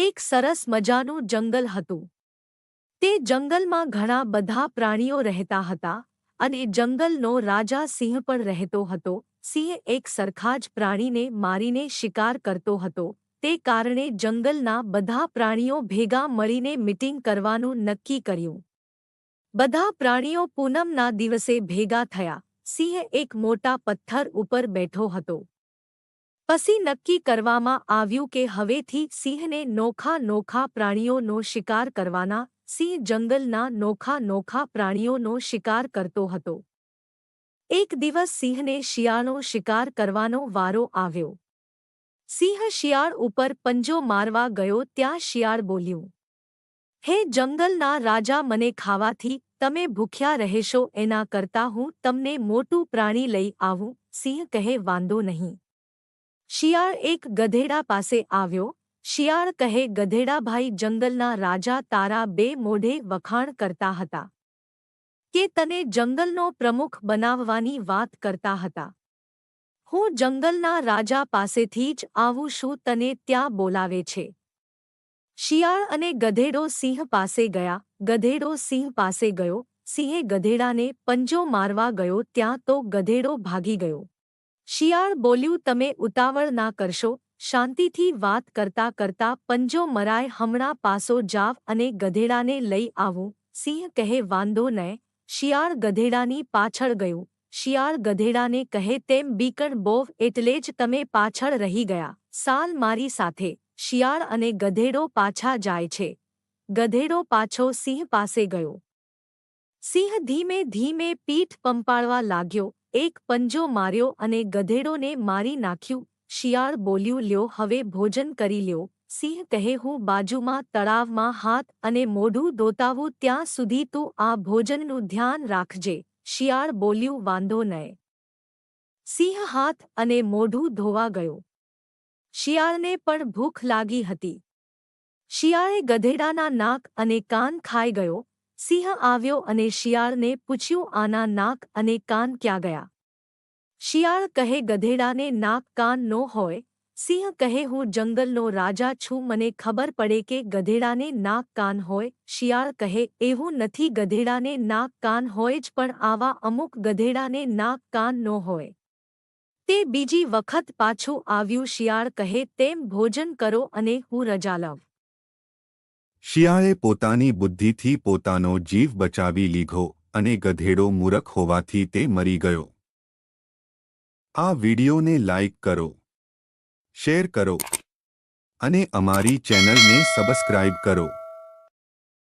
એક સરસ મજાનું જંગલ હતું. તે જંગલમાં ઘણા બધા પ્રાણીઓ રહેતા હતા અને જંગલનો રાજા સિંહ પણ રહેતો હતો. સિંહ એક સરખા જ પ્રાણીને મારીને શિકાર કરતો હતો. તે કારણે જંગલના બધા પ્રાણીઓ ભેગા મળીને મીટિંગ કરવાનું નક્કી કર્યું. બધા પ્રાણીઓ પૂનમના દિવસે ભેગા થયા. સિંહ એક મોટા પથ્થર ઉપર બેઠો હતો. પછી નક્કી કરવામાં આવ્યું કે હવેથી સિંહને નોખા નોખા પ્રાણીઓનો શિકાર કરવાના, સિંહ જંગલના નોખા નોખા પ્રાણીઓનો શિકાર કરતો હતો. એક દિવસ સિંહને શિયાળનો શિકાર કરવાનો વારો આવ્યો. સિંહ શિયાળ ઉપર પંજો મારવા ગયો ત્યાં શિયાળ બોલ્યું, હે જંગલના રાજા મને ખાવાથી તમે ભૂખ્યા રહેશો એના કરતા હું તમને મોટું પ્રાણી લઈ આવું, સિંહ કહે વાંધો નહીં. શિયાળ એક ગધેડા પાસે આવ્યો. શિયાળ કહે, ગધેડાભાઈ, જંગલના રાજા તારા બે મોઢે વખાણ કરતા હતા. કે તને જંગલનો પ્રમુખ બનાવવાની વાત કરતા હતા. હું જંગલના રાજા પાસેથી જ આવું શું તને ત્યાં બોલાવે છે. શિયાળ અને ગધેડો સિંહ પાસે ગયા. ગધેડો સિંહ પાસે ગયો. સિંહે ગધેડાને પંજો મારવા ગયો, ત્યાં તો ગધેડો ભાગી ગયો. શિયાળ બોલ્યું, તમે ઉતાવળ ના કરશો. શાંતિથી વાત કરતા કરતા પંજો મરાય હમણાં પાસો જાવ અને ગધેડાને લઈ આવું. સિંહ કહે, વાંધો નહીં શિયાળ ગધેડાની પાછળ ગયું. શિયાળ ગધેડાને કહે, તેમ બીકણ બોવ એટલે જ તમે પાછળ રહી ગયા. સાલ મારી સાથે. શિયાળ અને ગધેડો પાછા જાય છે. ગધેડો પાછો સિંહ પાસે ગયો. સિંહ ધીમે ધીમે પીઠ પંપાળવા લાગ્યો. એક પંજો માર્યો અને ગધેડોને મારી નાખ્યું. શિયાળ બોલ્યું, લ્યો, હવે ભોજન કરી લ્યો. સિંહ કહે, હું બાજુમાં, તળાવમાં હાથ અને મોઢું ધોતાવું, ત્યાં સુધી તું આ ભોજનનું ધ્યાન રાખજે. શિયાળ બોલ્યું, વાંધો નય સિંહ હાથ અને મોઢું ધોવા ગયો. શિયાળને પણ ભૂખ લાગી હતી. શિયાળે ગધેડાના નાક અને કાન ખાઈ ગયો. સિંહ આવ્યો અને શિયાળને પૂછ્યું આના નાક અને કાન ક્યાં ગયા શિયાળ કહે ગધેડાને નાક કાન નો હોય સિંહ કહે હું જંગલનો રાજા છું મને ખબર પડે કે ગધેડાને નાક કાન હોય શિયાળ કહે એવું નથી ગધેડાને નાક કાન હોય જ પણ આવા અમુક ગધેડાને નાક કાન નો હોય તે બીજી વખત પાછું આવ્યું શિયાળ કહે તેમ ભોજન કરો અને હું રજા લઉં શિયાળે પોતાની બુદ્ધિથી પોતાનો જીવ બચાવી લીધો અને ગધેડો મૂરખ હોવાથી તે મરી ગયો. આ વિડિયોને લાઇક કરો, શેર કરો અને અમારી ચેનલને સબસ્ક્રાઇબ કરો.